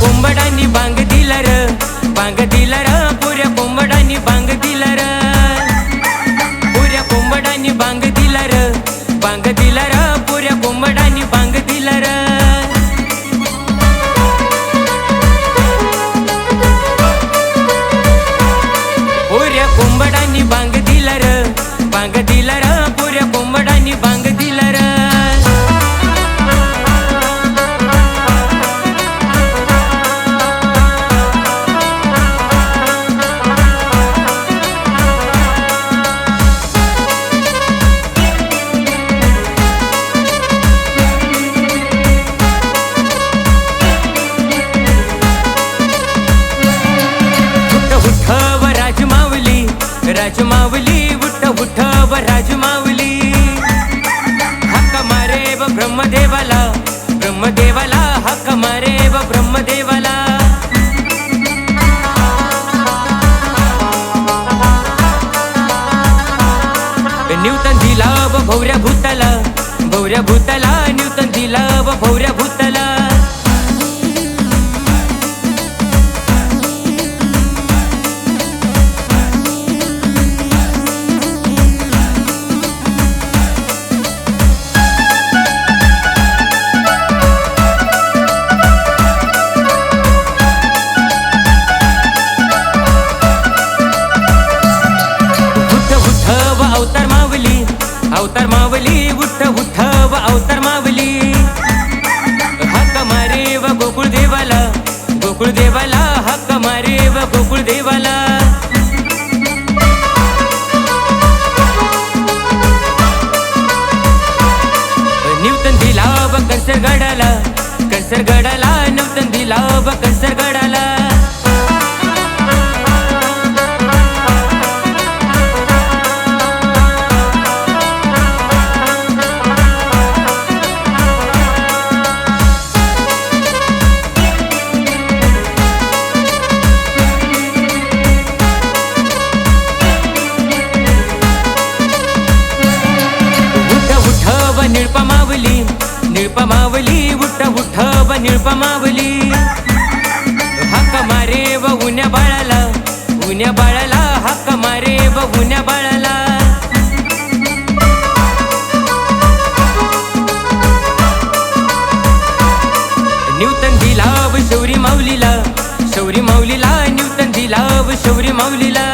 कोंबडानी बांग दिला र बांग दिला र पुऱ्या कोंबडानी बांग दिला र. पुऱ्या कोंबडानी बांग दिला र बांग दिला र पुऱ्या कोंबडानी बांग दिला र. पुऱ्या कोंबडानी बांग दिला र बांग राजमावली उठ व राजमावली हक्क मारे व ब्रह्मदेवाला ब्रह्मदेवाला हक्क मारे व ब्रह्मदेवाला. न्यूतन दिला व भौऱ्या भूताला भौऱ्या भूताला न्यूतन दिला व भौऱ्या भूताला उठ उठव अवतार मावली. हक्क मारे व गोकुळ देवाला गोकुळ देवाला हक्क मारे व गोकुळ देवाला न्यूतन दिला व कंसर गडाला गडाला न्यूतन दिला व निळपमावली निळपमावली उठ उठ उठव निळपमावली. हक्क मारे व उन्या बाळाला उन्या बाळाला हक्क मारे व उन्या बाळाला. न्यूतन दिला व शौरी माऊलीला शौरी माऊलीला न्यूतन दिला व शौरी माऊलीला.